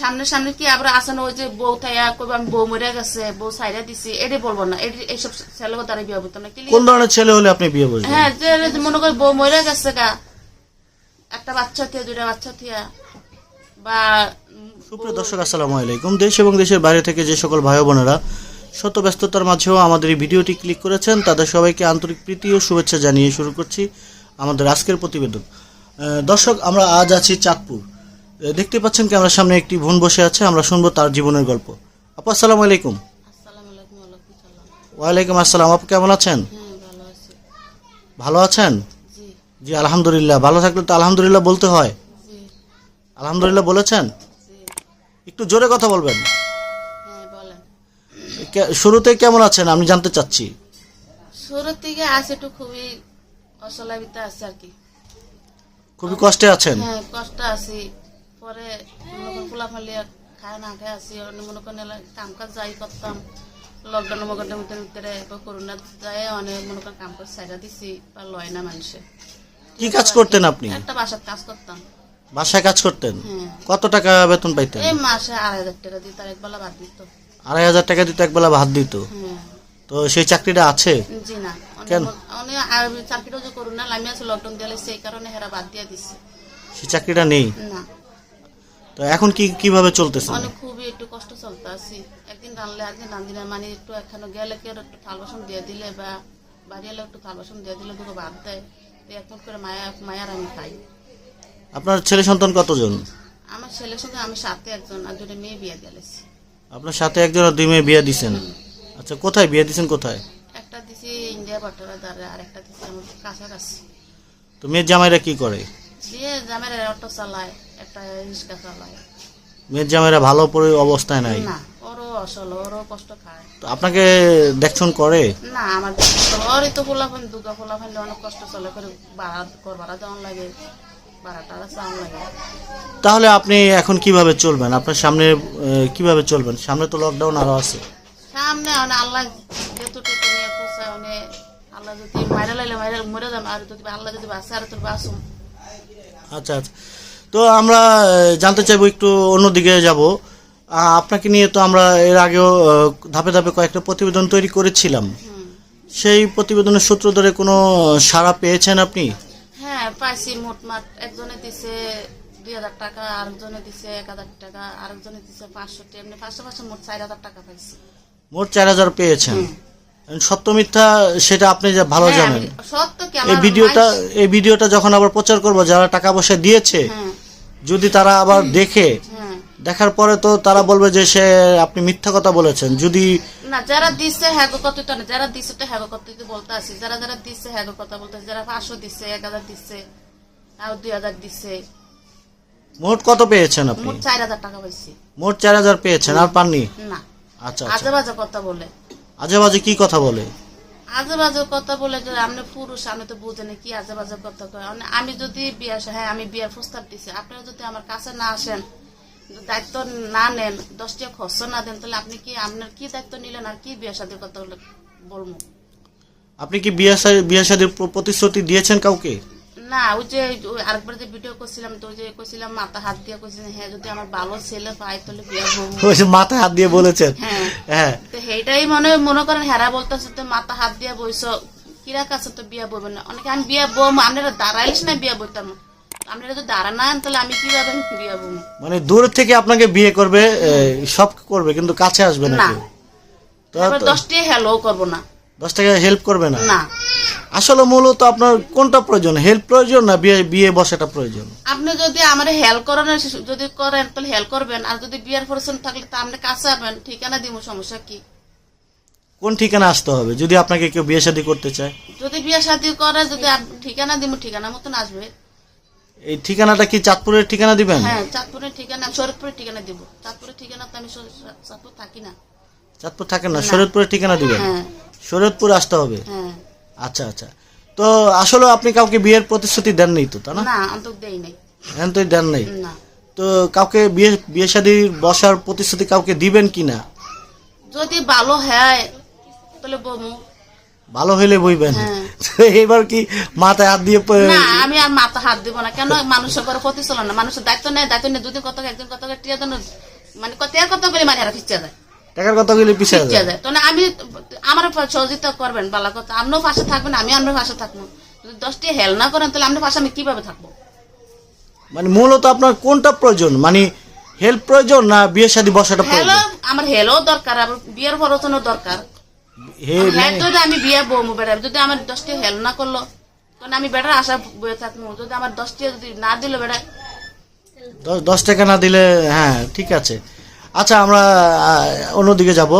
সামনে সামনে কি আবার আসানো ওই যে বউ থাইয়া কইব আমি বউ মরে গেছে বউ সাইরা দিছি এটি বলব না এটি এইসব ছেলে দ্বারা বিয়ে হইতো না কোন ধরনের ছেলে হলে আপনি বিয়ে বসবেন হ্যাঁ যে মনে করি বউ মরে গেছে গা একটা বাচ্চা থিয়া দুইটা বাচ্চা থিয়া বা সুপ্রিয় দর্শক আসসালামু আলাইকুম। দেশ এবং দেশের বাইরে থেকে যে সকল ভাই বোনেরা শত ব্যস্ততার মাঝেও আমাদের এই ভিডিওটি ক্লিক করেছেন তাদের সবাইকে আন্তরিক প্রীতি ও শুভেচ্ছা জানিয়ে শুরু করছি আমাদের আজকের প্রতিবেদন। দর্শক আমরা আজ আছি চাঁদপুর। দেখতে পাচ্ছেন কি আমরা সামনে একটি বোন বসে আছে আমরা শুনব তার জীবনের গল্প। আপু আসসালামু আলাইকুম। আসসালামু আলাইকুম ওয়ালাইকুম সালাম। আসসালাম আপু কেমন আছেন? হ্যাঁ ভালো আছেন? জি। আলহামদুলিল্লাহ। ভালো থাকলে তো আলহামদুলিল্লাহ বলতে হয়। আলহামদুলিল্লাহ বলেছেন? একটু জোরে কথা বলবেন। হ্যাঁ শুরুতে কেমন আছেন? আমি জানতে চাচ্ছি। থেকে আছে একটু খুবই অসলাবিতা আছে আর কি। খুবই কষ্টে আছেন? হ্যাঁ কষ্ট আছি। পরে মনে করেন খায় না খায় আসি অন্য মনে করেন কাম কাজ যাই করতাম। লকডাউন মকডাউনের ভিতরে ভিতরে করোনা যায় অনেক মনে করেন কাম কাজ সাইডা দিছি বা লয় না মানুষে। কি কাজ করতেন আপনি? একটা বাসার কাজ করতাম। বাসায় কাজ করতেন? হ্যাঁ। কত টাকা বেতন পাইতেন? এই মাসে আড়াই হাজার টাকা দিই তার একবেলা বাদ দিত। আড়াই হাজার টাকা দিতে একবেলা ভাত দিত? হ্যাঁ। তো সেই চাকরিটা আছে? জি না। কেন? অনেক চাকরিটা যে করোনা লামি আছে লকডাউন দিলে সেই কারণে হেরা বাদ দিয়ে দিছে। সেই চাকরিটা নেই? তো এখন কি কীভাবে চলতেছে মানে? খুবই একটু কষ্ট চলতে আছি। একদিন রানলে একদিন রান্ধি না মানে একটু একখানে গেলে কেউ একটু থাল বাসন দিয়ে দিলে বা বাড়ি এলে একটু থাল বাসন দিয়ে দিলে দুটো ভাত দেয় তো এখন করে মায়া মায়ার আমি খাই। আপনার ছেলে সন্তান কতজন? আমার ছেলের সঙ্গে আমি সাথে একজন আর দুটো মেয়ে বিয়ে গেলেছি আপনার সাথে একজন আর দুই মেয়ে বিয়ে দিছেন? আচ্ছা কোথায় বিয়ে দিছেন কোথায়? একটা দিছি ইন্ডিয়া বাটারা দ্বারা আর একটা দিছি আমার কাছাকাছি। তো মেয়ের জামাইরা কি করে? দিয়ে জামের অটো চালায় একটা রিক্সা চালায় ভালো পরি অবস্থায় নাই? না ওরও অসল ওরও কষ্ট খায়। তো আপনাকে দেখছন করে? না আমার ওরই তো দুর্গা ফোলাফান অনেক কষ্ট চলে করে ভাড়া কর ভাড়া দেওয়ান লাগে লাগে। তাহলে আপনি এখন কীভাবে চলবেন? আপনার সামনে আহ, কীভাবে চলবেন? সামনে তো লকডাউন আরও আছে। সামনে অনে আল্লাহ যেতুটুকু নিয়ে পোষায় অনে আল্লাহ যদি মাইরা লাইলে মাইরা মরে যাম আর যদি আল্লাহ যদি বাঁচে আর তোর বাঁচুম আচ্ছা আচ্ছা। তো আমরা জানতে চাইব একটু অন্যদিকে যাব। আপনাকে নিয়ে তো আমরা এর আগেও ধাপে ধাপে কয়েকটা প্রতিবেদন তৈরি করেছিলাম। সেই প্রতিবেদনের সূত্র ধরে কোনো সাড়া পেয়েছেন আপনি? হ্যাঁ পাইছি মোটমাট একজনে দিছে দুই হাজার টাকা আরেকজনে দিছে এক হাজার টাকা আরেকজনে দিছে পাঁচশো এমনি পাঁচশো পাঁচশো মোট চার হাজার টাকা পাইছি। মোট চার হাজার পেয়েছেন? সত্য মিথ্যা সেটা আপনি যা ভালো হ্যাঁ, জানেন। এই ভিডিওটা এই ভিডিওটা যখন আবার প্রচার করব যারা টাকা পয়সা দিয়েছে যদি তারা আবার দেখে দেখার পরে তো তারা বলবে যে সে আপনি মিথ্যা কথা বলেছেন। যদি না যারা দিচ্ছে হ্যাঁ কত তো না যারা দিচ্ছে তো হ্যাঁ কত তো বলতে আসি। যারা যারা দিচ্ছে হ্যাঁ কথা বলতে যারা পাঁচশো দিচ্ছে এক হাজার দিচ্ছে আর দুই হাজার দিচ্ছে মোট কত পেয়েছেন আপনি? মোট চার হাজার টাকা পাইছি। মোট চার হাজার পেয়েছেন আর পাননি? না। আচ্ছা আজে আচ্ছা। বাজে কথা বলে। আজে বাজে কি কথা বলে? আজে বাজে কথা বলে যে আপনি পুরুষ আমি তো বুঝে না কি আজে বাজে কথা কয়। আমি যদি বিয়ে হ্যাঁ আমি বিয়ার প্রস্তাব দিছি। আপনারা যদি আমার কাছে না আসেন দায়িত্ব না নেন দশটি খরচ না দেন, তাহলে আপনি কি আপনার কি দায়িত্ব নিলেন আর কি বিয়ে সাথে কথা বলে বলব? আপনি কি বিয়ে বিয়ে শাদীর প্রতিশ্রুতি দিয়েছেন কাউকে? না ওই যে আরেকবার যে ভিডিও করছিলাম তো যে কইছিলাম মাথা হাত দিয়ে কইছিলাম হ্যাঁ যদি আমার ভালো ছেলে পাই তাহলে বিয়ে ওই হাত দিয়ে বলেছেন। হ্যাঁ। হ্যাঁ। তো সেইটাই মনে মনে করেন হেরা বলতেছে তো মাথা হাত দিয়ে কিরা কাছে তো বিয়া বইবেন না? অনেকে আমি বিয়া বম আপনারা দাঁড়াইলিস না বিয়া বইতাম আপনারা তো তাহলে আমি কীভাবে বিয়া বম মানে দূর থেকে আপনাকে বিয়ে করবে সব করবে কিন্তু কাছে আসবে না না। হ্যালো করব না। দশ টাকা হেল্প করবে না? না। আসলে মূলত আপনার কোনটা প্রয়োজন? হেল্প প্রয়োজন না বিয়ে বিয়ে বসাটা প্রয়োজন? আপনি যদি আমার হেল্প করেন যদি করেন তাহলে হেল্প করবেন। আর যদি বিয়ার পরিশ্রম থাকলে তা আপনি কাছে আসবেন ঠিকানা দিব সমস্যা কি? কোন ঠিকানা আসতে হবে? যদি আপনাকে কেউ বিয়ে শাদী করতে চায়? যদি বিয়ে শাদি করে যদি আপ- ঠিকানা দিব ঠিকানা মতন আসবে। এই ঠিকানাটা কি চাঁদপুরের ঠিকানা দিবেন? হ্যাঁ চাঁদপুরের ঠিকানা শরৎপুরের ঠিকানা দিব। চাঁদপুরের ঠিকানা তো আমি শর- চাঁদপুর থাকি না। চাঁদপুর থাকেন না। শরীয়তপুরের ঠিকানা দিবেন? হ্যাঁ। শরীয়তপুর আসতে হবে? হ্যাঁ। আচ্ছা আচ্ছা। তো আসলে আপনি কাউকে বিয়ের প্রতিশ্রুতি দেন নাই তো তা না? না অন্তত দেই নাই। দেন নাই? না। তো কাউকে বিয়ে বিয়ে শাদীর বসার প্রতিশ্রুতি কাউকে দিবেন কি না? যদি ভালো হয় তাহলে বমু। ভালো হইলে বইবেন। হ্যাঁ। এবার কি মাথায় হাত দিয়ে না আমি আর মাথা হাত দিব না। কেন? মানুষের করে প্রতি চলে না। মানুষের দায়িত্ব নেই দায়িত্ব নেই দুদিন কত একদিন কত টিয়া দেন মানে কত কথা বলে মানে আর খিচ্ছা যায় টাকার পিছিয়ে যায়। যায়। তো না আমি আমার সহযোগিতা করবেন বালা কথা। আপনিও পাশে থাকবেন আমি আপনার পাশে থাকব। যদি দশটি হেল না করেন তাহলে আপনার পাশে আমি কীভাবে থাকব? মানে মূলত আপনার কোনটা প্রয়োজন? মানে হেল্প প্রয়োজন না বিয়ে শাদী বসাটা প্রয়োজন? আমার হেলো দরকার বিয়ের দরকার। যদি আমি বিয়ে বমু বেড়ার যদি আমার দশটি হেল না করল তখন আমি বেটার আশা বয়ে থাকব। যদি আমার দশটি যদি না দিল বেড়া দশ- দশ টাকা না দিলে হ্যাঁ ঠিক আছে। আচ্ছা আমরা অন্যদিকে যাব।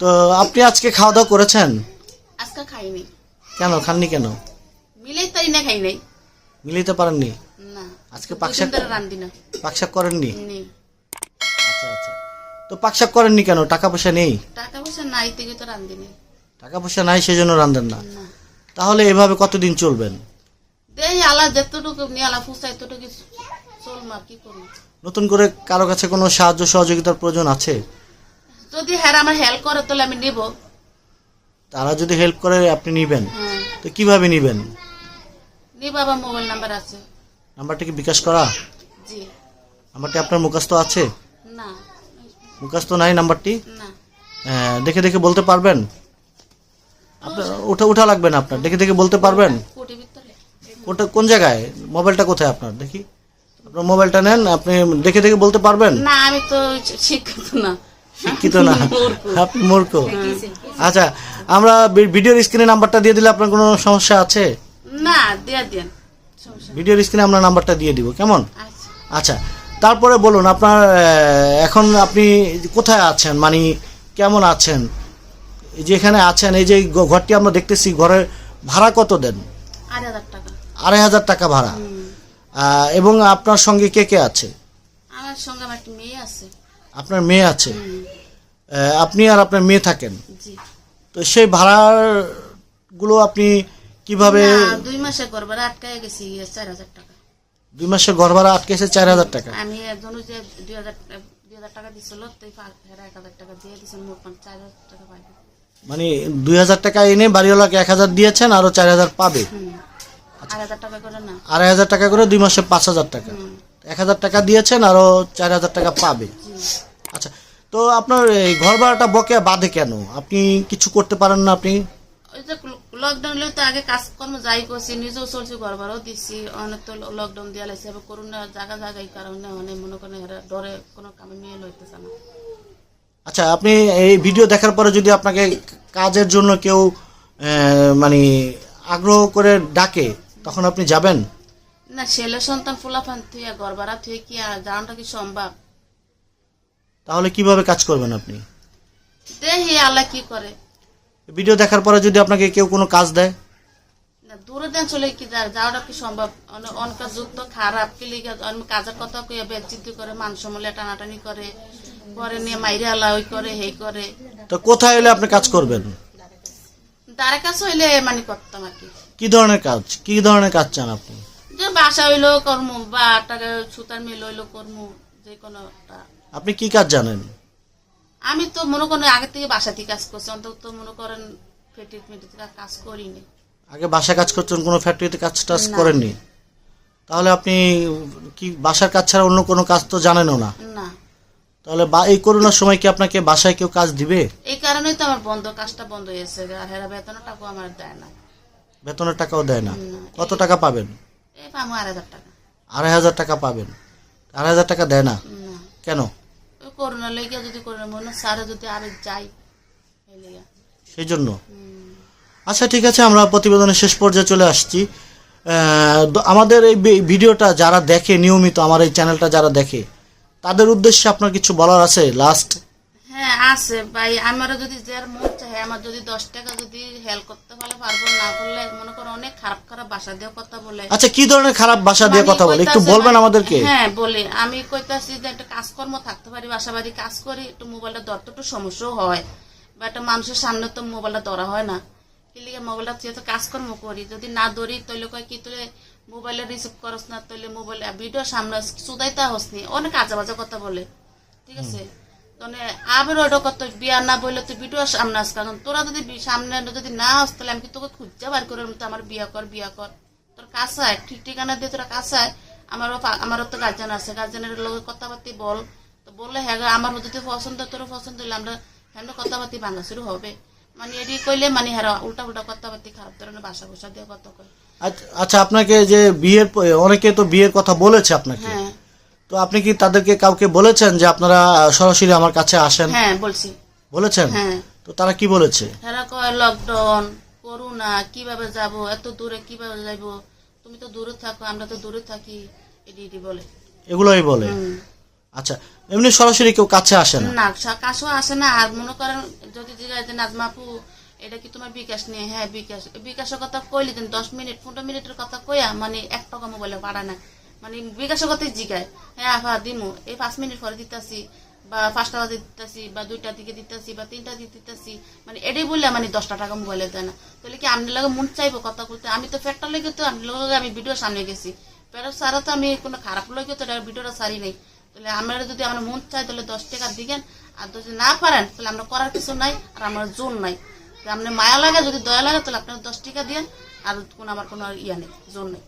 তো আপনি আজকে খাওয়া দাওয়া করেছেন? আজকে খাইনি। কেন? খাননি কেন? মিলেই তাই না খাই নাই। মিলিতে পারেননি? না আজকে পাকশাক রান্ধি না। পাকশাক করেননি? নেই আচ্ছা আচ্ছা। তো পাকশাক করেননি কেন? টাকা পয়সা নেই? টাকা পয়সা নাই থেকে তো রান্ধি নেই। টাকা পয়সা নাই সেজন্য রান্ধেন না। না। তাহলে এভাবে কতদিন চলবেন? দেই আলা যতটুকু নিয়ে আলা ফুসাই ততটুকু চল মা কি করি নতুন করে কারও কাছে কোনো সাহায্য সহযোগিতার প্রয়োজন আছে? যদি হ্যাঁ আমার হেল্প করে তাহলে আমি নিব। তারা যদি হেল্প করে আপনি নিবেন? তো কীভাবে নিবেন? নিব আবার মোবাইল নাম্বার আছে। নাম্বারটা কি বিকাশ করা? জি। নাম্বারটি আপনার মুখস্থ আছে? না। মুখস্থ নাই নাম্বারটি? না। হ্যাঁ, দেখে দেখে বলতে পারবেন? আপনার ওঠা উঠা লাগবে না আপনার। দেখে দেখে বলতে পারবেন? কোটি কোন জায়গায়? মোবাইলটা কোথায় আপনার? দেখি। আপনার মোবাইলটা নেন আপনি দেখে দেখে বলতে পারবেন? না আমি তো শিক্ষিত না। শিক্ষিত না। আপনি মূর্খ। আচ্ছা আমরা ভিডিওর স্ক্রিনে নাম্বারটা দিয়ে দিলে আপনার কোনো সমস্যা আছে? না দিয়া দেন ভিডিওর স্ক্রিনে আমরা নাম্বারটা দিয়ে দিব কেমন? আচ্ছা। আচ্ছা তারপরে বলুন আপনার এখন আপনি কোথায় আছেন? মানে কেমন আছেন? এই যে এখানে আছেন এই যে ঘরটি আমরা দেখতেছি ঘরের ভাড়া কত দেন? আড়াই হাজার টাকা। ভাড়া। এবং আপনার সঙ্গে কে কে আছে? আমার সঙ্গে আমার একটা মেয়ে আছে। আপনার মেয়ে আছে? আপনি আর আপনার মেয়ে থাকেন? জি। তো সেই ভাড়ারগুলো আপনি কীভাবে দুই মাসে করবার আটকায় গেছি ইয়ে চার হাজার টাকা। দুই মাসের ঘর ভাড়া আটকেছে চার হাজার টাকা? আমি একজন যে দুই হাজার দুই হাজার টাকা দিছিল তো এক হাজার টাকা দিয়ে দিছেন মোট চার হাজার টাকা পাইবে। মানে দুই হাজার টাকা এনে বাড়িওয়ালাকে এক হাজার দিয়েছেন আরও চার হাজার পাবে। আড়াই হাজার টাকা করে দুই মাসে পাঁচ হাজার টাকা। এক হাজার টাকা দিয়েছেন আরও চার হাজার টাকা পাবে। আচ্ছা তো আপনার এই ঘর ভাড়াটা বকেয়া বাদে কেন? আপনি কিছু করতে পারেন না আপনি? লকডাউন হলে তো আগে কাজকর্ম যাই করছি নিজেও চলছি ঘর ভাড়াও দিচ্ছি অনেক তো লকডাউন দিয়া লাগছে এবার করোনা জায়গা জায়গা এই কারণে অনেক মনে করেন ডরে কোনো কামে মেয়ে লইতেছে না। আচ্ছা আপনি এই ভিডিও দেখার পরে যদি আপনাকে কাজের জন্য কেউ মানে আগ্রহ করে ডাকে তখন আপনি যাবেন? না ছেলে সন্তান ফুলাফান থুয়ে ঘর ভাড়া থুয়ে কি জানাটা কি সম্ভব? তাহলে কীভাবে কাজ করবেন আপনি? দেখি আল্লাহ কি করে। ভিডিও দেখার পরে যদি আপনাকে কেউ কোনো কাজ দেয়? না দূরে দেন চলে কি যাওয়াটা কি সম্ভব? অনে- অনেক যুক্ত খারাপ কি লিগে অনেক কাজের কথা কইয়া বেচিতি করে মানুষ মূল্যে টানাটানি করে পরে নিয়ে মাইরে আলা ওই করে হেই করে। তো কোথায় হলে আপনি কাজ করবেন? তার কাছে হইলে মানে করতাম আর কি। কি ধরনের কাজ কি ধরনের কাজ চান আপনি? যে বাসা হইল কর্ম বা টাকা সুতার মিল হইল কর্ম যে কোনো আপনি কি কাজ জানেন? আমি তো মনে করেন আগে থেকে বাসাতে কাজ করছি অন্তত মনে করেন ফেটিত মেটিতে কাজ করিনি। আগে বাসা কাজ করছেন কোনো ফ্যাক্টরিতে কাজ টাজ করেননি? তাহলে আপনি কি বাসার কাজ ছাড়া অন্য কোনো কাজ তো জানেনও না? না। তাহলে বা এই করোনার সময় কি আপনাকে বাসায় কেউ কাজ দিবে? এই কারণেই তো আমার বন্ধ কাজটা বন্ধ হয়েছে আর হেরা বেতনের টাকা আমার দেয় না। বেতনের টাকাও দেয় না। কত টাকা পাবেন? এই পাবো আড়াই হাজার টাকা। আড়াই হাজার টাকা পাবেন। আড়াই হাজার টাকা দেয় না? না। কেন? ওই করোনা লেগে যদি করোনা মনে সারে যদি আরে যাই সেই জন্য। আচ্ছা ঠিক আছে আমরা প্রতিবেদনের শেষ পর্যায়ে চলে আসছি। আমাদের এই ভিডিওটা যারা দেখে নিয়মিত আমার এই চ্যানেলটা যারা দেখে তাদের উদ্দেশ্যে আপনার কিছু বলার আছে? লাস্ট হ্যাঁ আছে ভাই। আমারও যদি যার মন চায় আমার যদি দশ টাকা যদি হেল্প করতে পারলে পারব না করলে মনে করো অনেক খারাপ খারাপ বাসা দিয়ে কথা বলে। আচ্ছা কি ধরনের খারাপ ভাষা দিয়ে কথা বলে? একটু বলবেন আমাদেরকে? হ্যাঁ বলি। আমি কইতাছি যে একটা কাজকর্ম থাকতে পারি বাসা বাড়ি কাজ করি একটু মোবাইলটা ধরতে একটু সমস্যাও হয়। বা একটা মানুষের সামনে তো মোবাইলটা ধরা হয় না। লিগে মোবাইলটা যেহেতু কাজকর্ম করি? যদি না ধরি তাহলে কয় কি তুলে মোবাইলে রিসিভ করস না তাহলে মোবাইলে ভিডিও সামনে সুদাইতে হসনি অনেক আজে বাজে কথা বলে। ঠিক আছে? মানে আবার ওটা কত বিয়া না বললে তুই ভিডিও সামনে আস কারণ তোরা যদি সামনে যদি না আস তাহলে আমি তোকে খুঁজতে বার করে তো আমার বিয়া কর বিয়া কর। তোর কাছায় ঠিক ঠিকানা দিয়ে তোরা কাছায় আমারও আমারও তো গার্জেন আছে গার্জেনের লোক কথাবার্তি বল। তো বললে হ্যাঁ আমার যদি পছন্দ তোর পছন্দ হইলে আমরা হ্যাঁ কথাবার্তি ভাঙা শুরু হবে। মানে এটি কইলে মানে হ্যাঁ উল্টা উল্টা কথাবার্তি খারাপ ধরনের বাসা বসা দিয়ে কথা কয়। আচ্ছা- আচ্ছা আপনাকে যে বিয়ের অনেকে তো বিয়ের কথা বলেছে আপনাকে। হ্যাঁ। তো আপনি কি তাদেরকে কাউকে বলেছেন যে আপনারা সরাসরি আমার কাছে আসেন? হ্যাঁ বলছি। বলেছেন? হ্যাঁ। তো তারা কি বলেছে? এরা কয় লকডাউন করোনা কীভাবে যাব? এত দূরে কীভাবে যাব? তুমি তো দূরে থাকো আমরা তো দূরে থাকি। এটি এটি বলে। এগুলোই বলে। আচ্ছা এমনি সরাসরি কেউ কাছে আসে না? না কাছেও আসে না। আর মনে করেন যদি জিজ্ঞাসা নাজমা আপু এটা কি তোমার বিকাশ নিয়ে? হ্যাঁ বিকাশ। বিকাশের কথা কইলি দিন দশ মিনিট পনেরো মিনিটের কথা কইয়া মানে এক টাকা মোবাইলে ভাড়া না। মানে বিকাশের কথাই জিগায়। হ্যাঁ আফা, দিমু, এই পাঁচ মিনিট পরে দিতাছি, বা পাঁচটা বাজে দিতেছি, বা দুইটার দিকে দিতেছি, বা তিনটা দিকে দিতেছি মানে এটাই বললে মানে দশটা টাকা মোবাইলে দেয় না। তাহলে কি আপনার লাগে মন চাইব কথা বলতে? আমি তো ফ্যাটটা লেগে তো আপনার লগে আমি ভিডিও সামনে গেছি। প্যারো সারা তো আমি কোনো খারাপ লাগে তো ভিডিওটা সারি নাই। তাহলে আমরা যদি আমার মন চাই তাহলে দশ টাকা দিবেন আর যদি না পারেন, তাহলে আমরা করার কিছু নাই, আর আমার জোর নাই। আপনার মায়া লাগে, যদি দয়া লাগে, তাহলে আপনার দশ টাকা দিন আর কোনো, আমার কোনো ইয়া নেই, জোর নেই।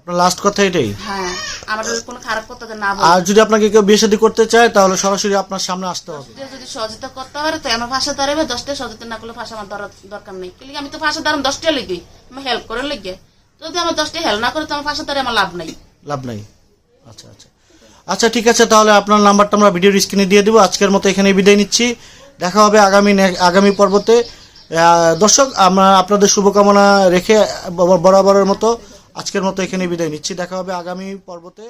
আপনার লাস্ট কথা এটাই? হ্যাঁ আমার কোনো খারাপ কথা না বলে। আর যদি আপনাকে কেউ বিয়ে শাদী করতে চায় তাহলে সরাসরি আপনার সামনে আসতে হবে। দিয়ে যদি সহযোগিতা করতে পারে তো আমার ভাষা দাঁড়াবে দশটা সহযোগিতা না করলে ভাষা আমার দর- দরকার নেই। কিন্তু আমি তো ভাষা দাঁড়াম দশটা লেগে? আমার হেল্প করে লেগে। যদি আমার দশটা হেল্প না করে তো আমার ভাষা দাঁড়িয়ে আমার লাভ নাই। লাভ নাই। আচ্ছা আচ্ছা। আচ্ছা ঠিক আছে তাহলে আপনার নাম্বারটা আমরা ভিডিওর স্ক্রিনে দিয়ে দেবো। আজকের মতো এখানে বিদায় নিচ্ছি। দেখা হবে আগামী আগামী পর্বতে। দর্শক আমরা আপনাদের শুভকামনা রেখে বরাবরের মতো আজকের মতো এখানে বিদায় নিচ্ছি। দেখা হবে আগামী পর্বতে।